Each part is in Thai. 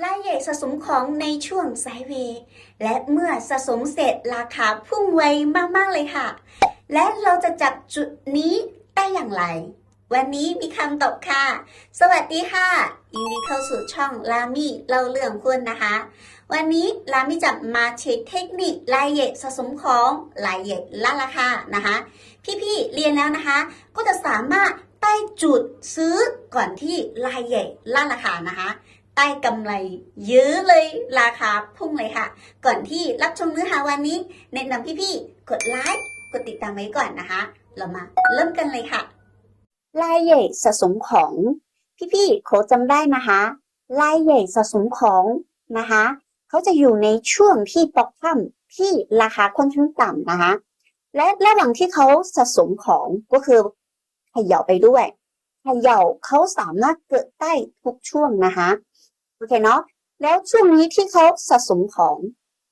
รายใหญ่สะสมของในช่วงไซด์เวย์และเมื่อสะสมเสร็จราคาพุ่งไวมาก ๆ เลยค่ะ และเราจะจับจุดนี้ได้อย่างไร วันนี้มีคำตอบค่ะ สวัสดีค่ะ ยินดีเข้าสู่ช่องลามี่เล่าเรื่องคุณนะคะ วันนี้ลามี่จะมาเช็คเทคนิครายใหญ่สะสมของรายใหญ่ละราคานะคะ พี่ๆเรียนแล้วนะคะ ก็จะสามารถใต้จุดซื้อก่อนที่รายใหญ่ละราคานะคะ ใต้กำไรเยอะเลยราคาพุ่งเลยค่ะ ก่อนที่รับชมเนื้อหาวันนี้ แนะนำพี่ๆ กดไลค์ กดติดตามไว้ก่อนนะคะ เรามาเริ่มกันเลยค่ะ รายใหญ่สะสมของ พี่ๆโคจำได้นะคะรายใหญ่สะสมของนะคะเขาจะอยู่ในช่วงที่ปอกค่ำที่ราคาค่อนข้างต่ำนะคะและระหว่างที่เขาสะสมของก็คือเขย่าไปด้วยเขย่าเขาสามารถเกิดได้ทุกช่วงนะคะ อเคเนาะแล้วช่วงนี้ที่เขาสะสมของ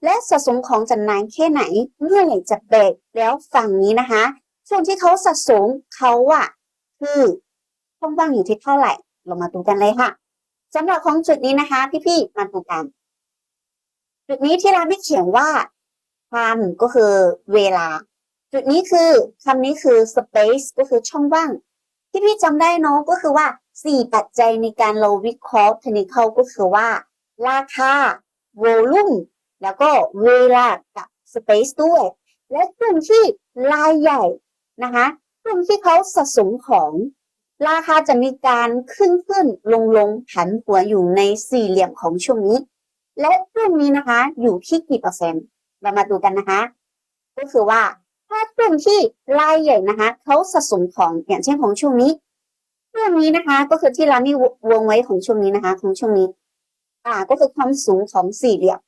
และสะสมของจะนานแค่ไหน เมื่อไหร่จะเบรกแล้วฝั่งนี้นะคะ ช่วงที่เขาสะสมเขาอะคือช่องว่างอยู่ที่เท่าไหร่เรามาดูกันเลยค่ะสำหรับของจุดนี้นะคะพี่ๆมาดูกันจุดนี้ที่เราไม่เขียนว่า time ก็คือเวลา จุดนี้คือคำนี้คือ space ก็คือช่องว่าง ที่พี่จำได้เนาะก็คือว่า สี่ปัจจัยในการเราวิเคราะห์เทคนิคก็คือว่า ราคา volume แล้วก็เวลากับ space ด้วย และกลุ่มที่รายใหญ่นะคะกลุ่มที่เขาสะสมของ ราคาจะมีการขึ้นขึ้นลงลงผันหัวอยู่ในสี่เหลี่ยมของช่วงนี้ และกลุ่มนี้นะคะอยู่ที่กี่เปอร์เซ็นต์ เรามาดูกันนะคะ ก็คือว่าถ้ากลุ่มที่รายใหญ่นะคะเขาสะสมของอย่างเช่นของช่วงนี้ เรื่องนี้นะคะ ก็คือที่เรานี่วงไว้ของช่วงนี้นะคะ ของช่วงนี้ อ่า ก็คือความสูงของสี่เหลี่ยม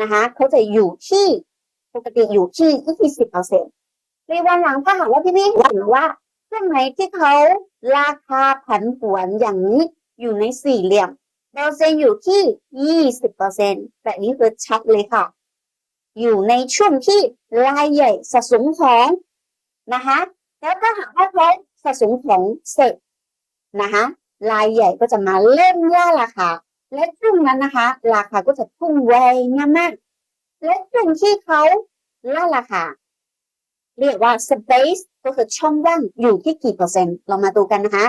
นะคะเขาจะอยู่ที่ปกติอยู่ที่ยี่สิบเปอร์เซ็นต์ในวันหลังถ้าหากว่าพี่พี่เห็นว่าเครื่องไหนที่เขาราคาผันผวนอย่างนี้อยู่ในสี่เหลี่ยมเปอร์เซ็นต์อยู่ที่ยี่สิบเปอร์เซ็นต์แบบนี้คือชัดเลยค่ะ อยู่ในช่วงที่รายใหญ่สะสมของนะคะแล้วถ้าหากว่าเขาสะสมของเสร็จ นะคะรายใหญ่ก็จะมาเล่นล่าราคาและช่วงนั้นนะคะ ราคาก็จะพุ่งไวมากๆและช่วงที่เขาล่าราคาเรียกว่า space ก็คือช่องว่างอยู่ที่กี่เปอร์เซ็นต์เรามาดูกันนะคะ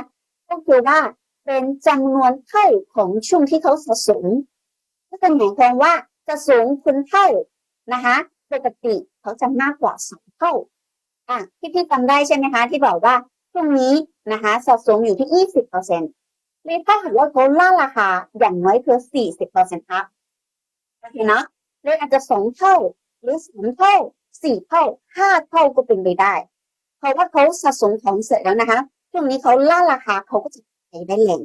ก็คือว่าเป็นจำนวนเท่าของช่วงที่เขาสะสมก็จะหมายความว่าจะสูงคุณเท่านะคะปกติเขาจะมากกว่าสองเท่าอะที่พี่จำได้ใช่ไหมคะ ที่บอกว่า ช่วงนี้นะคะสะสมอยู่ที่ยี่สิบเปอร์เซ็นต์เลยถ้าหากว่าเขาล่าราคาอย่างน้อยคือสี่สิบเปอร์เซ็นต์ครับโอเคนะเลยอาจจะสองเท่าหรือสามเท่าสี่เท่าห้าเท่าก็เป็นไปได้ เพราะว่าเขาสะสมของเสร็จแล้วนะคะช่วงนี้เขาล่าราคาเขาก็จะไปได้เร็ว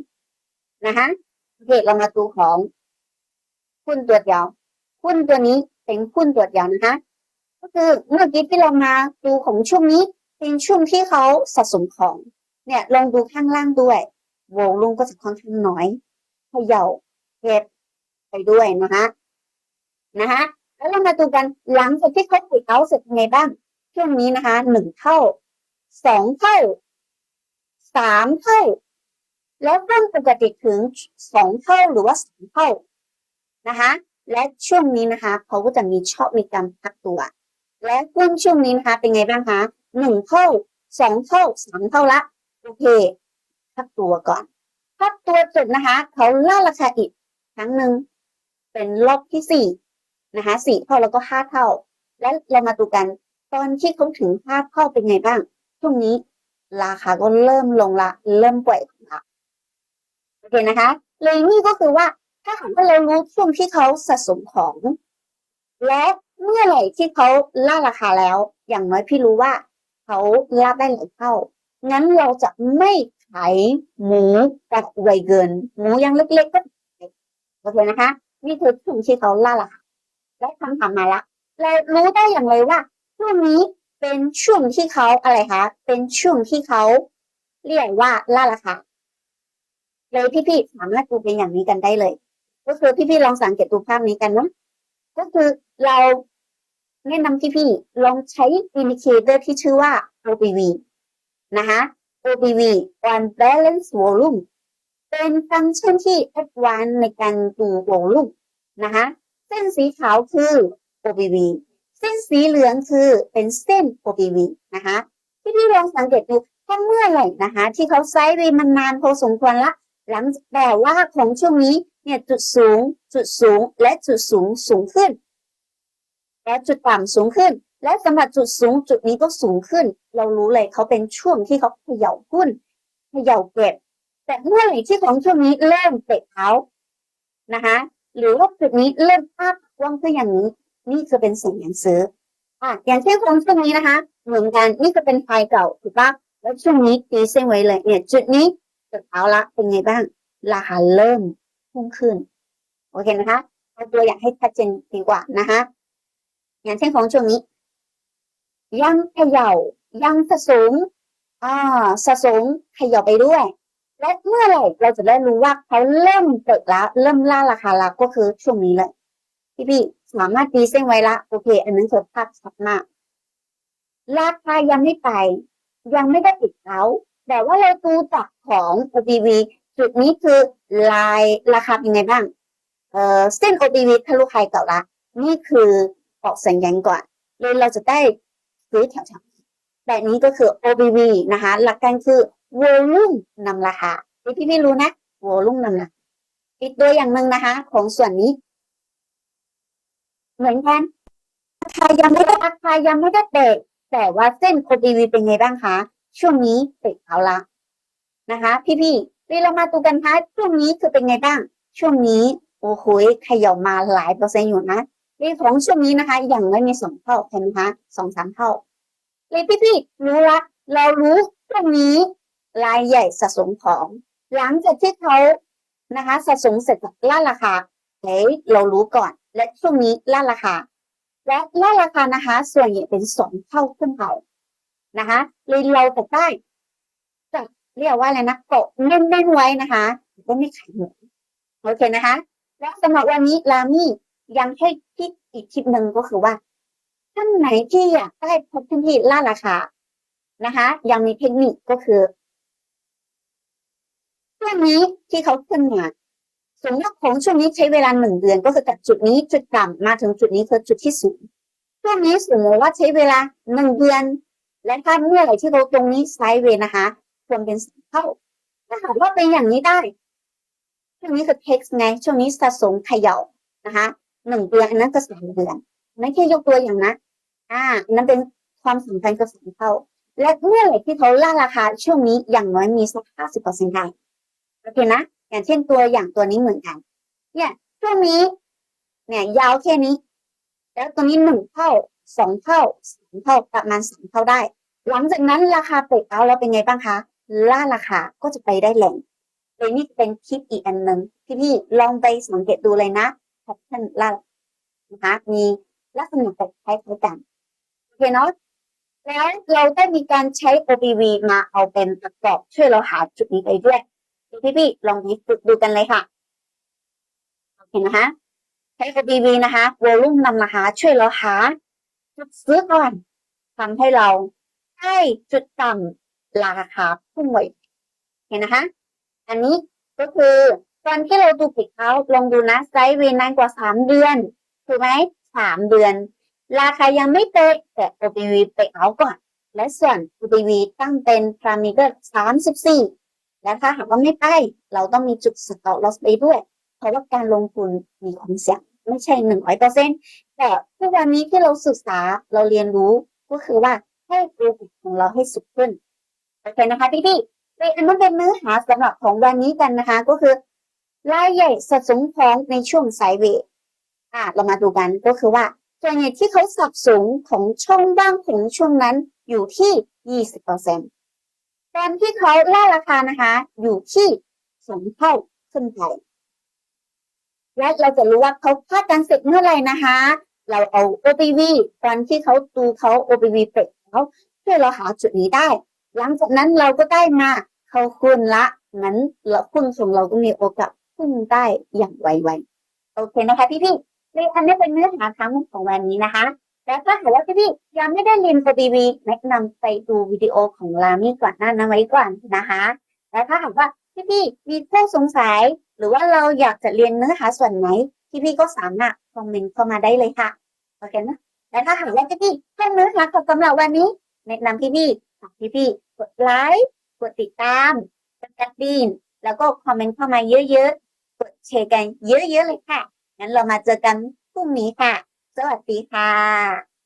นะคะโอเคเรามาดูของหุ้นตัวเดียวหุ้นตัวนี้เป็นหุ้นตัวเดียวนะคะ ก็คือเมื่อกี้ที่เรามาดูของช่วงนี้ เป็นช่วงที่เขาสะสมของ เนี่ยลองดูข้างล่างด้วยโวลุ่มก็จะค่อนข้างน้อยเขย่าเก็บไปด้วยนะคะนะคะแล้วเรามาดูกันหลังจากที่เขาปิดเอาเสร็จเป็นไงบ้าง ช่วงนี้นะคะหนึ่งเท่าสองเท่าสามเท่า แล้วเพิ่มปกติถึงสองเท่าหรือว่าสามเท่านะคะและช่วงนี้นะคะเขาก็จะมีชอบมีการพักตัว และหุ้นช่วงนี้นะคะเป็นไงบ้างคะ หนึ่งเท่าสองเท่าสามเท่าละโอเคพักตัวก่อนพักตัวจบนะคะ เขาล่าราคาอีกครั้งหนึ่งเป็นรอบที่สี่นะคะสี่เท่าแล้วก็ห้าเท่า และเรามาดูกันตอนที่เขาถึงห้าเท่าเป็นไงบ้างช่วงนี้ราคาก็เริ่มลงละ เริ่มปล่อยละโอเคนะคะเลยนี่ก็คือว่าถ้าหากว่าเรารู้ช่วงที่เขาสะสมของ และเมื่อไหร่ที่เขาล่าราคาแล้ว อย่างน้อยพี่รู้ว่า เขาล่าได้หลายเท่า งั้นเราจะไม่ขายหมูกับไวเกิน หมูยังเล็กๆก็โอเคนะคะ นี่คือช่วงที่เขาล่าราคาและคำถามมาละเรารู้ได้อย่างไรว่าช่วงนี้เป็นช่วงที่เขาอะไรคะ เป็นช่วงที่เขาเรียกว่าล่าราคาเลยพี่ๆสามารถดูเป็นอย่างนี้กันได้เลย ก็คือพี่ๆลองสังเกตดูภาพนี้กันนะก็คือเรา แนะนำพี่ๆลองใช้อินดิเคเตอร์ที่ชื่อว่า OBV นะคะ OBV on balance volume เป็นฟังก์ชันที่แอดวานในการดูวงลุ่มนะคะเส้นสีขาวคือ OBV เส้นสีเหลืองคือเป็นเส้น OBV นะคะที่พี่ลองสังเกตดูถ้าเมื่อไหร่นะคะ ที่เขาไซด์เวมันนานพอสมควรละ หลังจากแต่ว่าของช่วงนี้เนี่ยจุดสูง จุดสูงและจุดสูงสูงขึ้น และจุดต่ำสูงขึ้น และสำหรับจุดสูงจุดนี้ก็สูงขึ้น เรารู้เลยเขาเป็นช่วงที่เขาเขย่าหุ้นเขย่าเก็บแต่เมื่อไหร่ที่ของช่วงนี้เริ่มเตะเท้านะคะหรือว่าจุดนี้เริ่มภาพกว้างขึ้นอย่างนี้ นี่คือเป็นสัญญาณซื้ออะอย่างเช่นของช่วงนี้นะคะ เหมือนกันนี่ก็เป็นไฟเก่าถูกปะแล้วช่วงนี้ตีเส้นไว้เลยเนี่ย จุดนี้จุดเท้าละเป็นไงบ้างราคาเริ่มพุ่งขึ้นโอเคนะคะเอาตัวอย่างให้ชัดเจนดีกว่านะคะ อย่างเช่นของช่วงนี้ ยังเขย่ายังสะสมอ่าสะสมเขย่าไปด้วย และเมื่อไหร่เราจะได้รู้ว่าเขาเริ่มเปิดละเริ่มล่าราคาละก็คือช่วงนี้เลยพี่พี่สามารถตีเส้นไว้ละโอเค อันนั้นคือภาพชัดมากราคายังไม่ไป ยังไม่ได้ปิดเขาแต่ว่าเราดูจากของ OBV จุดนี้คือลายราคาเป็นไงบ้าง เออเส้น OBV ทะลุไฮเก่าละ นี่คือ ออกสัญญาณก่อนเลยเราจะได้ซื้อแถวๆแบบนี้ก็คือ OBV นะคะ หลักการคือ volume นำราคาที่พี่ไม่รู้นะ volume นำราคาอีกตัวอย่างหนึ่งนะคะ ของส่วนนี้ เหมือนกันราคายังไม่ได้ราคายังไม่ได้เตะแต่ว่าเส้น OBV เป็นไงบ้างคะช่วงนี้เตะเอาละนะคะ พี่ๆนี่เรามาดูกันคะช่วงนี้คือเป็นไงบ้าง ช่วงนี้โอ้โหขยับมาหลายเปอร์เซ็นต์อยู่นะ เลขของช่วงนี้นะคะ อย่างน้อยมีสองเท่าเห็นไหมคะสองสามเท่าเลยพี่ๆรู้ละเรารู้ช่วงนี้รายใหญ่สะสมของ หลังจากที่เขานะคะสะสมเสร็จล่าราคาเฮ้ยเรารู้ก่อน และช่วงนี้ล่าราคา และล่าราคานะคะ ส่วนใหญ่เป็นสองเท่าขึ้นไปนะคะเลยเราจะได้จะเรียกว่าอะไรนะเกาะแน่นๆไว้นะคะก็ไม่ขายหมดโอเคนะคะ และสำหรับวันนี้ลามี่ ยังให้คิดอีกคลิปหนึ่งก็คือว่าท่านไหนที่อยากได้พบที่ที่ล่าราคานะคะ ยังมีเทคนิคก็คือช่วงนี้ที่เขาขึ้นมาสมมติของช่วงนี้ใช้เวลาหนึ่งเดือนก็คือจากจุดนี้จุดต่ำมาถึงจุดนี้คือจุดที่สูงช่วงนี้สมมติว่าใช้เวลาหนึ่งเดือน และถ้าเมื่อไหร่ที่เราตรงนี้ไซด์เวย์นะคะควรเป็นเท่าถ้าหากว่าเป็นอย่างนี้ได้ ช่วงนี้คือ text ไง ช่วงนี้สะสมเขย่านะคะ หนึ่งเดือนอันนั้นก็สามเดือนนั่นแค่ยกตัวอย่างนะ อ่า นั้นเป็นความสำคัญกับสามเท่า และเมื่อไหร่ที่เขาล่าราคาช่วงนี้อย่างน้อยมีสักห้าสิบเปอร์เซ็นต์ได้โอเคนะ อย่างเช่นตัวอย่างตัวนี้เหมือนกัน เนี่ยช่วงนี้ เนี่ย ยาวแค่นี้ แล้วตัวนี้หนึ่งเท่าสองเท่าสามเท่าประมาณสามเท่าได้ หลังจากนั้นราคาเปิดเอาแล้วเป็นไงบ้างคะ ล่าราคาก็จะไปได้แหล่งเลยนี่เป็นคลิปอีกอันหนึ่งที่พี่ลองไปสังเกตดูเลยนะ แพทเทิร์นล่านะคะมีลักษณะคล้ายๆกันโอเคเนาะแล้วเราได้มีการใช้ OBV มาเอาเป็นประกอบช่วยเราหาจุดนี้ไปด้วยพี่พี่ๆลองฝึกดูกันเลยค่ะโอเคนะคะใช้ OBV นะคะวอลุ่มนำราคาช่วยเราหาจุดซื้อก่อนทำให้เราได้จุดต่ำราคาพุ่งไวเห็นนะคะ อันนี้ก็คือ ตอนที่เราดูปิดเขาลองดูนะไซด์เวย์นานกว่าสามเดือนถูกไหมสามเดือน ราคายังไม่เตะแต่ OBV ไปเอาก่อน และส่วน OBV ตั้งเป็นพารามิเตอร์สามสิบสี่และถ้าหากว่าไม่ไปเราต้องมีจุดสต็อปลอสไปด้วย เพราะว่าการลงทุนมีความเสี่ยงไม่ใช่หนึ่งร้อยเปอร์เซ็นต์แต่ทุกวันนี้ที่เราศึกษาเราเรียนรู้ก็คือว่าให้โอกาสของเราให้สุดขึ้นโอเคนะคะพี่พี่ๆเป็นอันนั้นเป็นเนื้อหาสำหรับของวันนี้กันนะคะ ก็คือ รายใหญ่สะสมของในช่วงไซเวย์อะเรามาดูกันก็คือว่าส่วนใหญ่ที่เขาสับสงของช่องว่างของช่วงนั้นอยู่ที่ 20%ตอนที่เขาล่าราคานะคะ อยู่ที่สองเท่าขึ้นไปและเราจะรู้ว่าเขาคาดการณ์เสร็จเมื่อไหร่นะคะ เราเอา OPV ตอนที่เขาดูเขา OPV เปิดเขาเพื่อเราหาจุดนี้ได้ หลังจากนั้นเราก็ได้มาเขาคุณละงั้นเราคุณของเราก็มีโอกาส พุ่งได้อย่างไวๆโอเคนะคะพี่ๆเรียนอันนี้เป็นเนื้อหาทั้งหมดของวันนี้นะคะแล้วถ้าหากว่าพี่ๆยังไม่ได้เรียน OBV แนะนำไปดูวิดีโอของลามี่ก่อนหน้านั้นไว้ก่อนนะคะและถ้าหากว่าพี่ๆมีข้อสงสัย หรือว่าเราอยากจะเรียนเนื้อหาส่วนไหนพี่ๆก็สามารถคอมเมนต์เข้ามาได้เลยค่ะโอเคนะและถ้าหากว่าพี่ๆให้เนื้อหาของสำหรับวันนี้แนะนำพี่ๆฝากพี่ๆกดไลค์กดติดตามกดกระดิ่งแล้วก็คอมเมนต์เข้ามาเยอะๆ แชร์กันเยอะๆเลยค่ะ งั้นเรามาเจอกันพรุ่งนี้ค่ะ สวัสดีค่ะ